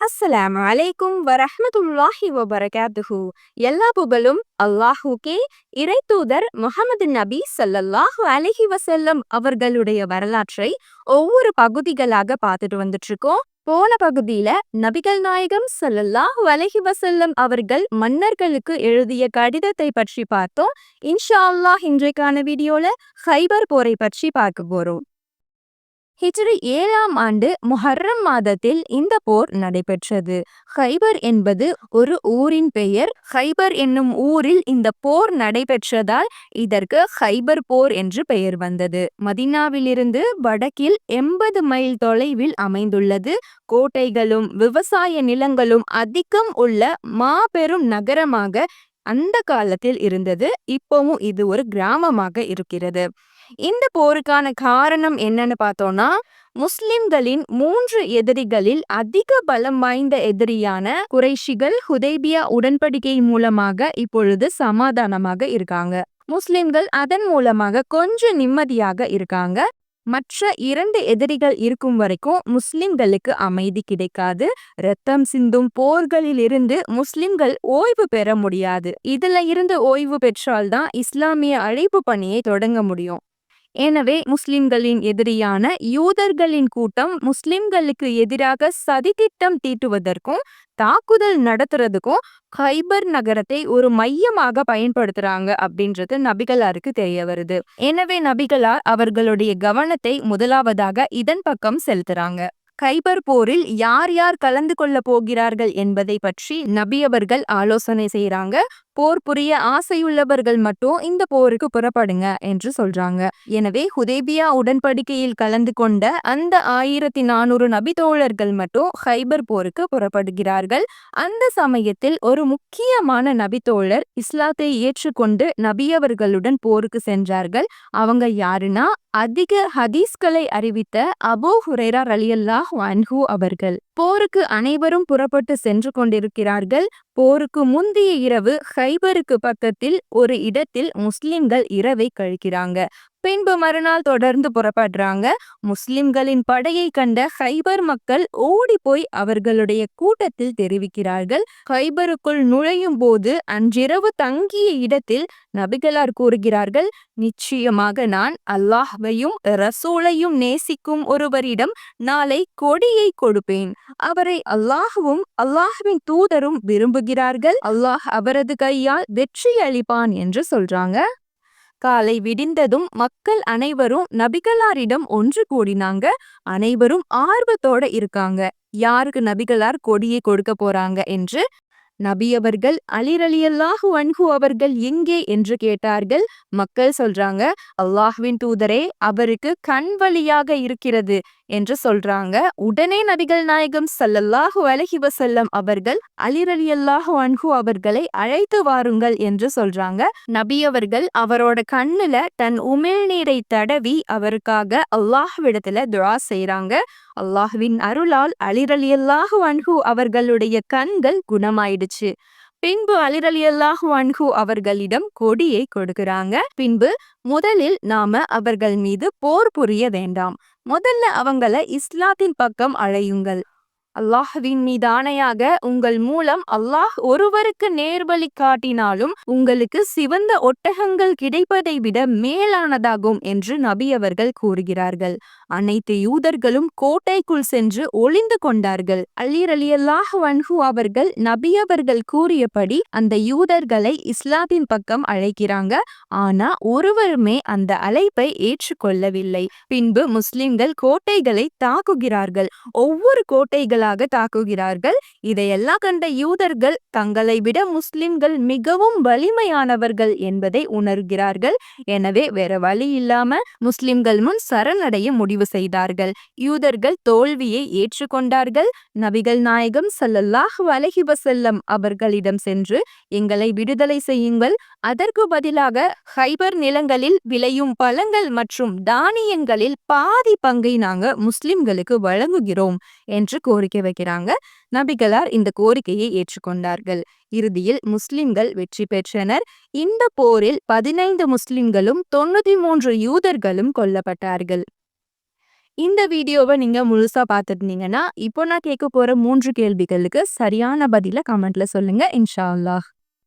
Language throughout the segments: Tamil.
அஸ்ஸலாமு அலைக்கும் வரஹமதுல்லாஹி வபரகாத்துஹு எல்லா புகழும் அல்லாஹுக்கே இறைத்தூதர் முகமது நபி சல்லல்லாஹு அலஹி வசல்லம் அவர்களுடைய வரலாற்றை ஒவ்வொரு பகுதிகளாக பார்த்துட்டு வந்துட்டு இருக்கோம் போன பகுதியில நபிகள் நாயகம் சல்லல்லாஹு அலஹி வசல்லம் அவர்கள் மன்னர்களுக்கு எழுதிய கடிதத்தை பற்றி பார்த்தோம் இன்ஷா அல்லாஹ் இன்றைக்கான வீடியோல ஹைபர் போரை பற்றி பார்க்க போறோம் ஹிஜ்ரி ஏழாம் ஆண்டு முஹர்ரம் மாதத்தில் இந்த போர் நடைபெற்றது. ஹைபர் என்பது ஒரு ஊரின் பெயர். ஹைபர் என்னும் ஊரில் இந்த போர் நடைபெற்றதால் இதற்கு ஹைபர் போர் என்று பெயர் வந்தது. மதினாவிலிருந்து வடக்கில் எண்பது மைல் தொலைவில் அமைந்துள்ளது. கோட்டைகளும் விவசாய நிலங்களும் அதிகம் உள்ள மாபெரும் நகரமாக அந்த காலத்தில் இருந்தது. இப்பவும் இது ஒரு கிராமமாக இருக்கிறது. இந்த போருக்கான காரணம் என்னன்னு பார்த்தோம்னா முஸ்லிம்களின் மூன்று எதிரிகளில் அதிக பலம் வாய்ந்த எதிரியான குறைஷிகள் ஹுதைபியா உடன்படிக்கை மூலமாக இப்பொழுது சமாதானமாக இருக்காங்க. முஸ்லிம்கள் அதன் மூலமாக கொஞ்சம் நிம்மதியாக இருக்காங்க. மற்ற இரண்டு எதிரிகள் இருக்கும் வரைக்கும் முஸ்லிம்களுக்கு அமைதி கிடைக்காது. ரத்தம் சிந்தும் போர்களில் இருந்து முஸ்லிம்கள் ஓய்வு பெற முடியாது. இதுல இருந்து ஓய்வு பெற்றால்தான் இஸ்லாமிய அழைப்பு பணியை தொடங்க முடியும். எனவே முஸ்லிம்களின் எதிரியான யூதர்களின் கூட்டம் முஸ்லிம்களுக்கு எதிராக சதித்திட்டம் தீட்டுவதற்கும் தாக்குதல் நடத்துறதுக்கும் ஹைபர் நகரத்தை ஒரு மையமாக பயன்படுத்துறாங்க அப்படின்றது நபிகளாருக்கு தெரிய வருது. எனவே நபிகளார் அவர்களுடைய கவனத்தை முதலாவதாக இதன் பக்கம் செலுத்துறாங்க. கைபர் போரில் யார் யார் கலந்து கொள்ள போகிறார்கள் என்பதை பற்றி நபி அவர்கள் ஆலோசனை செய்யறாங்க போர் புரிய ஆசையுள்ளவர்கள் மட்டும் இந்த போருக்கு புறப்படுங்க என்று சொல்றாங்க. எனவே ஹுதேபியா உடன்படிக்கையில் கலந்து கொண்ட அந்த ஆயிரத்தி நானூறு நபி தோழர்கள் மட்டும் ஹைபர் போருக்கு புறப்படுகிறார்கள். அந்த சமயத்தில் ஒரு முக்கியமான நபி தோழர் இஸ்லாத்தை ஏற்றுக்கொண்டு நபியவர்களுடன் போருக்கு சென்றார்கள். அவங்க யாருன்னா? அதிக ஹதீஸ்களை அறிவித்த அபோ ஹுரேரா ரலியல்லாஹ் அன்ஹூ அவர்கள். போருக்கு அனைவரும் புறப்பட்டு சென்று கொண்டிருக்கிறார்கள். போருக்கு முந்தைய இரவு கைபருக்கு பக்கத்தில் ஒரு இடத்தில் முஸ்லிம்கள் இரவை கழிக்கிறாங்க. பின்பு மறுநாள் தொடர்ந்து புறப்படுறாங்க. முஸ்லிம்களின் படையை கண்ட ஹைபர் மக்கள் ஓடி போய் அவர்களுடைய கூட்டத்தில் தெரிவிக்கிறார்கள். ஹைபருக்குள் நுழையும் போது அன்றிரவு தங்கிய இடத்தில் நபிகளார் கூறுகிறார்கள் நிச்சயமாக நான் அல்லாஹ்வையும் ரசூலையும் நேசிக்கும் ஒருவரிடம் நாளை கொடியை கொடுப்பேன். அவரை அல்லாஹுவும் அல்லாஹுவின் தூதரும் விரும்புகிறார்கள். அல்லாஹ் அவரது கையால் வெற்றி அளிப்பான் என்று சொல்றாங்க. காலை விடிந்ததும் மக்கள் அனைவரும் நபிகளாரிடம் ஒன்று கூடினாங்க. அனைவரும் ஆர்வத்தோட இருக்காங்க. யாருக்கு நபிகளார் கொடியை கொடுக்க போறாங்க என்று? நபி அவர்கள் அலிரலியல்லாஹு அன்ஹு அவர்கள் எங்கே என்று கேட்டார்கள். மக்கள் சொல்றாங்க அல்லாஹ்வின் தூதரே அவருக்கு கண் வழியாக இருக்கிறது. என்று சொல்றாங்க. உடனே நபிகள் நாயகம் சல்லல்லாஹு அலஹி வசல்லம் அவர்கள் அலிரலியல்லாஹு அன்ஹு அவர்களை அழைத்து வாருங்கள் என்று சொல்றாங்க. நபி அவர்கள் அவரோட கண்ணுல தன் உமிழ்நீரை தடவி அவருக்காக அல்லாஹ்விடத்துல துழா செய்யறாங்க அல்லாஹுவின் அருளால் அலிரலியல்லாஹு அன்ஹு அவர்களுடைய கண்கள் குணமாயிடுச்சு. பின்பு அலிரலி அல்லாஹு அன்ஹு அவர்களிடம் கொடியை கொடுக்கிறாங்க. பின்பு முதலில் நாம அவர்கள் மீது போர் புரிய வேண்டாம். முதல்ல அவங்கள இஸ்லாத்தின் பக்கம் அழையுங்கள். அல்லாஹ்வின் மீது ஆணையாக உங்கள் மூலம் அல்லாஹ் ஒருவருக்கு நேர்வழி காட்டினாலும் உங்களுக்கு சிவந்த ஒட்டகங்கள் கிடைப்பதை விட மேலானதாகும் என்று நபி அவர்கள் கூறுகிறார்கள். அனைத்து யூதர்களும் கோட்டைக்குள் சென்று ஒளிந்து கொண்டார்கள். அலீர் அலி அல்லாஹ் வன்ஹு அவர்கள் நபி அவர்கள் கூறியபடி அந்த யூதர்களை இஸ்லாத்தின் பக்கம் அழைக்கிறாங்க. ஆனா ஒருவருமே அந்த அழைப்பை ஏற்றுக்கொள்ளவில்லை. பின்பு முஸ்லிம்கள் கோட்டைகளை தாக்குகிறார்கள். ஒவ்வொரு கோட்டைகளாக தாக்குகிறார்கள். இதையெல்லாம் கண்ட யூதர்கள் தங்களை விட முஸ்லிம்கள் மிகவும் வலிமையானவர்கள் என்பதை உணர்கிறார்கள். எனவே வேற வழி இல்லாம முஸ்லிம்கள் முன் சரணடைய முடிவு செய்தார்கள். யூதர்கள் தோல்வியை ஏற்றுக்கொண்டார்கள். நபிகள் நாயகம் சல்லல்லாஹ் அலஹி அவர்களிடம் சென்று எங்களை விடுதலை செய்யுங்கள். அதற்கு பதிலாக ஹைபர் நிலங்களில் விளையும் பழங்கள் மற்றும் தானியங்களில் பாதி பங்கை நாங்க முஸ்லிம்களுக்கு வழங்குகிறோம் என்று கோரிக்கை நம்பிக்கை வைக்கிறாங்க. நபிகளார் இந்த கோரிக்கையை ஏற்றுக்கொண்டார்கள். இறுதியில் முஸ்லிம்கள் வெற்றி பெற்றனர். இந்த போரில் பதினைந்து முஸ்லிம்களும் தொண்ணூத்தி மூன்று யூதர்களும் கொல்லப்பட்டார்கள். இந்த வீடியோவை நீங்க முழுசா பார்த்துருந்தீங்கன்னா இப்போ நான் கேட்க போற மூன்று கேள்விகளுக்கு சரியான பதில கமெண்ட்ல சொல்லுங்க இன்ஷா அல்லாஹ்.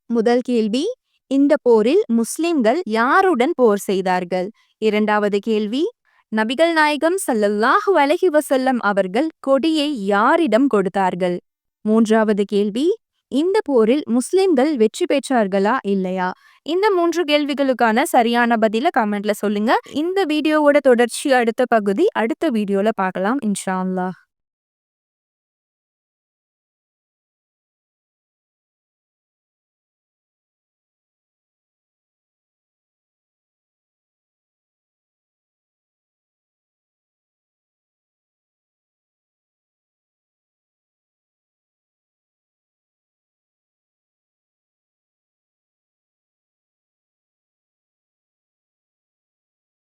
முதல் கேள்வி இந்த போரில் முஸ்லிம்கள் யாருடன் போர் செய்தார்கள்? இரண்டாவது கேள்வி நபிகள் நாயகம் சல்லல்லாஹு அலஹி வசல்லம் அவர்கள் கொடியை யாரிடம் கொடுத்தார்கள்? மூன்றாவது கேள்வி இந்த போரில் முஸ்லிம்கள் வெற்றி பெற்றார்களா இல்லையா? இந்த மூன்று கேள்விகளுக்கான சரியான பதில கமெண்ட்ல சொல்லுங்க. இந்த வீடியோவோட தொடர்ச்சி அடுத்த பகுதி அடுத்த வீடியோல பார்க்கலாம் இன்ஷா அல்லாஹ்.